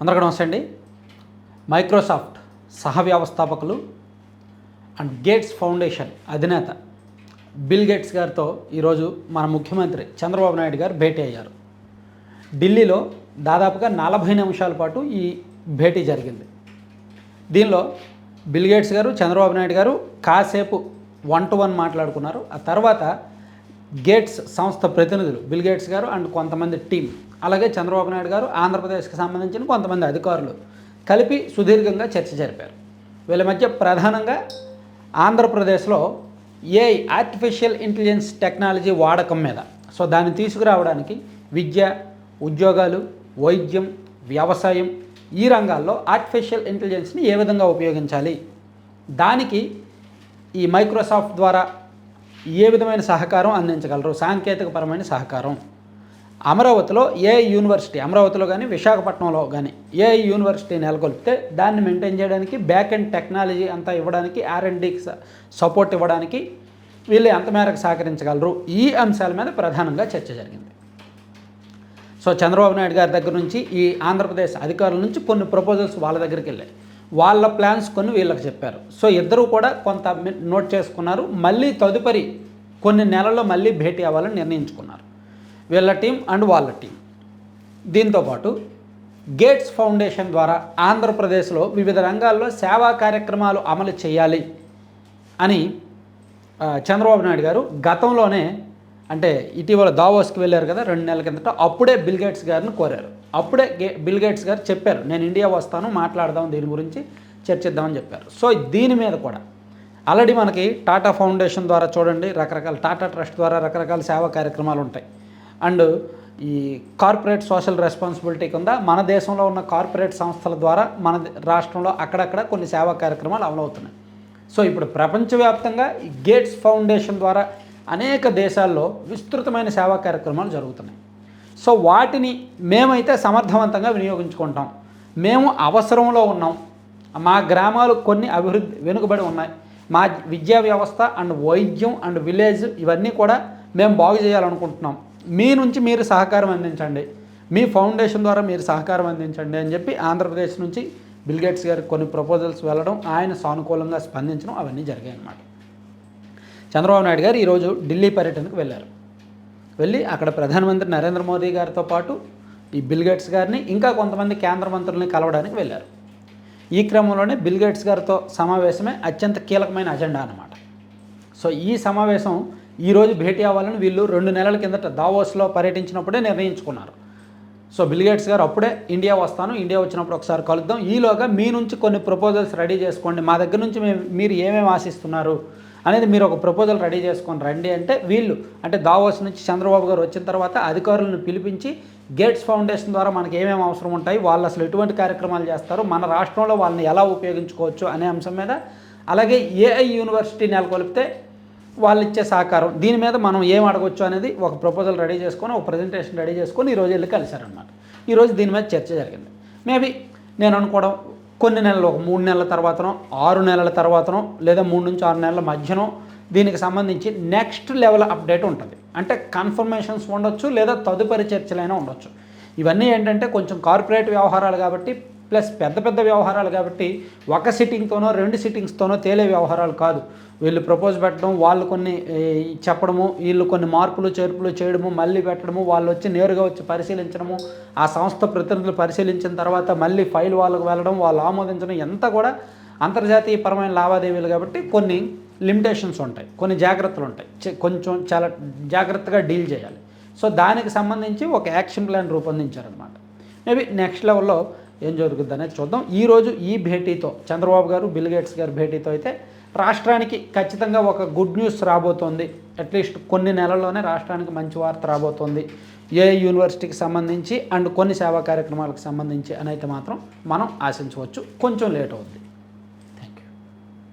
అందరికీ నమస్తే అండి. మైక్రోసాఫ్ట్ సహ వ్యవస్థాపకులు అండ్ గేట్స్ ఫౌండేషన్ అధినేత బిల్ గేట్స్ గారితో ఈరోజు మన ముఖ్యమంత్రి చంద్రబాబు నాయుడు గారు భేటీ అయ్యారు. ఢిల్లీలో దాదాపుగా నలభై నిమిషాల పాటు ఈ భేటీ జరిగింది. దీనిలో బిల్ గేట్స్ గారు చంద్రబాబు నాయుడు గారు కాసేపు వన్ టు వన్ మాట్లాడుకున్నారు. ఆ తర్వాత గేట్స్ సంస్థ ప్రతినిధులు బిల్ గేట్స్ గారు అండ్ కొంతమంది టీం. అలాగే చంద్రబాబు నాయుడు గారు ఆంధ్రప్రదేశ్కి సంబంధించిన కొంతమంది అధికారులు కలిపి సుదీర్ఘంగా చర్చ జరిపారు. వీళ్ళ మధ్య ప్రధానంగా ఆంధ్రప్రదేశ్లో ఏఐ ఆర్టిఫిషియల్ ఇంటెలిజెన్స్ టెక్నాలజీ వాడకం మీద. సో దాన్ని తీసుకురావడానికి విద్య ఉద్యోగాలు వైద్యం వ్యవసాయం ఈ రంగాల్లో ఆర్టిఫిషియల్ ఇంటెలిజెన్స్ని ఏ విధంగా ఉపయోగించాలి? దానికి ఈ మైక్రోసాఫ్ట్ ద్వారా ఏ విధమైన సహకారం అందించగలరు? సాంకేతికపరమైన సహకారం. అమరావతిలో ఏ యూనివర్సిటీ అమరావతిలో కానీ విశాఖపట్నంలో కానీ ఏ యూనివర్సిటీ నెలకొల్పితే దాన్ని మెయింటైన్ చేయడానికి బ్యాక్ అండ్ టెక్నాలజీ అంతా ఇవ్వడానికి ఆర్ అండ్ డికి సపోర్ట్ ఇవ్వడానికి వీళ్ళు ఎంత మేరకు సహకరించగలరు? ఈ అంశాల మీద ప్రధానంగా చర్చ జరిగింది. సో చంద్రబాబు నాయుడు గారి దగ్గర నుంచి ఈ ఆంధ్రప్రదేశ్ అధికారుల నుంచి కొన్ని ప్రపోజల్స్ వాళ్ళ దగ్గరికి వెళ్ళాయి. వాళ్ళ ప్లాన్స్ కొన్ని వీళ్ళకి చెప్పారు. సో ఇద్దరు కూడా కొంత నోట్ చేసుకున్నారు. మళ్ళీ తదుపరి కొన్ని నెలల్లో మళ్ళీ భేటీ అవ్వాలని నిర్ణయించుకున్నారు. వీళ్ళ టీం అండ్ వాళ్ళ టీం. దీంతోపాటు గేట్స్ ఫౌండేషన్ ద్వారా ఆంధ్రప్రదేశ్లో వివిధ రంగాల్లో సేవా కార్యక్రమాలు అమలు చేయాలి అని చంద్రబాబు నాయుడు గారు గతంలోనే అంటే ఇటీవల దావోస్కి వెళ్ళారు కదా రెండు నెలల కిందట అప్పుడే బిల్ గేట్స్ గారిని కోరారు. అప్పుడే గే బిల్ గేట్స్ గారు చెప్పారు నేను ఇండియా వస్తాను మాట్లాడదాం దీని గురించి చర్చిద్దామని చెప్పారు. సో దీని మీద కూడా ఆల్రెడీ మనకి టాటా ఫౌండేషన్ ద్వారా చూడండి రకరకాల టాటా ట్రస్ట్ ద్వారా రకరకాల సేవా కార్యక్రమాలు ఉంటాయి. అండ్ ఈ కార్పొరేట్ సోషల్ రెస్పాన్సిబిలిటీ కింద మన దేశంలో ఉన్న కార్పొరేట్ సంస్థల ద్వారా మన రాష్ట్రంలో అక్కడక్కడ కొన్ని సేవా కార్యక్రమాలు అమలవుతున్నాయి. సో ఇప్పుడు ప్రపంచవ్యాప్తంగా ఈ గేట్స్ ఫౌండేషన్ ద్వారా అనేక దేశాల్లో విస్తృతమైన సేవా కార్యక్రమాలు జరుగుతున్నాయి. సో వాటిని మేమైతే సమర్థవంతంగా వినియోగించుకుంటాం. మేము అవసరంలో ఉన్నాం. మా గ్రామాలు కొన్ని అభివృద్ధి వెనుకబడి ఉన్నాయి. మా విద్యా వ్యవస్థ అండ్ వైద్యం అండ్ విలేజ్ ఇవన్నీ కూడా మేము బాగు చేయాలనుకుంటున్నాం. మీ నుంచి మీరు సహకారం అందించండి. మీ ఫౌండేషన్ ద్వారా మీరు సహకారం అందించండి అని చెప్పి ఆంధ్రప్రదేశ్ నుంచి బిల్గేట్స్ గారికి కొన్ని ప్రపోజల్స్ వెళ్ళడం ఆయన సానుకూలంగా స్పందించడం అవన్నీ జరిగాయి అన్నమాట. చంద్రబాబు నాయుడు గారు ఈరోజు ఢిల్లీ పర్యటనకు వెళ్ళారు. వెళ్ళి అక్కడ ప్రధానమంత్రి నరేంద్ర మోదీ గారితో పాటు ఈ బిల్గేట్స్ గారిని ఇంకా కొంతమంది కేంద్ర మంత్రుల్ని కలవడానికి వెళ్ళారు. ఈ క్రమంలోనే బిల్ గేట్స్ గారితో సమావేశమే అత్యంత కీలకమైన అజెండా అన్నమాట. సో ఈ సమావేశం ఈరోజు భేటీ అవ్వాలని వీళ్ళు రెండు నెలల కిందట దావోస్లో పర్యటించినప్పుడే నిర్ణయించుకున్నారు. సో బిల్ గేట్స్ గారు అప్పుడే ఇండియా వస్తాను ఇండియా వచ్చినప్పుడు ఒకసారి కలుద్దాం. ఈలోగా మీ నుంచి కొన్ని ప్రపోజల్స్ రెడీ చేసుకోండి. మా దగ్గర నుంచి మేము మీరు ఏమేమి ఆశిస్తున్నారు? అనేది మీరు ఒక ప్రపోజల్ రెడీ చేసుకొని రండి అంటే వీళ్ళు అంటే దావోస్ నుంచి చంద్రబాబు గారు వచ్చిన తర్వాత అధికారులను పిలిపించి గేట్స్ ఫౌండేషన్ ద్వారా మనకి ఏమేమి అవసరం ఉంటాయి వాళ్ళు అసలు ఎటువంటి కార్యక్రమాలు చేస్తారు మన రాష్ట్రంలో వాళ్ళని ఎలా ఉపయోగించుకోవచ్చు అనే అంశం మీద అలాగే ఏఐ యూనివర్సిటీ నెలకొల్పితే వాళ్ళు ఇచ్చే సహకారం దీని మీద మనం ఏం అడగొచ్చు అనేది ఒక ప్రపోజల్ రెడీ చేసుకొని ఒక ప్రజెంటేషన్ రెడీ చేసుకొని ఈరోజు వెళ్ళి కలిశారనమాట ఈరోజు దీని మీద చర్చ జరిగింది. మేబీ నేను అనుకోవడం కొన్ని నెలలు ఒక మూడు నెలల తర్వాతనో ఆరు నెలల తర్వాతనో లేదా మూడు నుంచి ఆరు నెలల మధ్యనో దీనికి సంబంధించి నెక్స్ట్ లెవెల్ అప్డేట్ ఉంటుంది. అంటే కన్ఫర్మేషన్స్ ఉండొచ్చు లేదా తదుపరి చర్చలైనా ఉండొచ్చు. ఇవన్నీ ఏంటంటే కొంచెం కార్పొరేట్ వ్యవహారాలు కాబట్టి ప్లస్ పెద్ద పెద్ద వ్యవహారాలు కాబట్టి ఒక సిట్టింగ్తోనో రెండు సిట్టింగ్స్తోనో తేలే వ్యవహారాలు కాదు. వీళ్ళు ప్రపోజ్ పెట్టడం వాళ్ళు కొన్ని చెప్పడము వీళ్ళు కొన్ని మార్పులు చేర్పులు చేయడము మళ్ళీ పెట్టడము వాళ్ళు వచ్చి నేరుగా వచ్చి పరిశీలించడము ఆ సంస్థ ప్రతినిధులు పరిశీలించిన తర్వాత మళ్ళీ ఫైల్ వాళ్ళకు వెళ్ళడం వాళ్ళు ఆమోదించడం ఎంత కూడా అంతర్జాతీయపరమైన లావాదేవీలు కాబట్టి కొన్ని లిమిటేషన్స్ ఉంటాయి కొన్ని జాగ్రత్తలు ఉంటాయి. కొంచెం చాలా జాగ్రత్తగా డీల్ చేయాలి. సో దానికి సంబంధించి ఒక యాక్షన్ ప్లాన్ రూపొందించారనమాట మేబీ నెక్స్ట్ లెవెల్లో ఏం జరుగుతుంది అనేది చూద్దాం. ఈరోజు ఈ భేటీతో చంద్రబాబు గారు బిల్ గేట్స్ భేటీతో అయితే రాష్ట్రానికి ఖచ్చితంగా ఒక గుడ్ న్యూస్ రాబోతోంది. అట్లీస్ట్ కొన్ని నెలల్లోనే రాష్ట్రానికి మంచి వార్త రాబోతోంది. ఏ యూనివర్సిటీకి సంబంధించి అండ్ కొన్ని సేవా కార్యక్రమాలకు సంబంధించి అని అయితే మాత్రం మనం ఆశించవచ్చు. కొంచెం లేట్ అవుద్ది.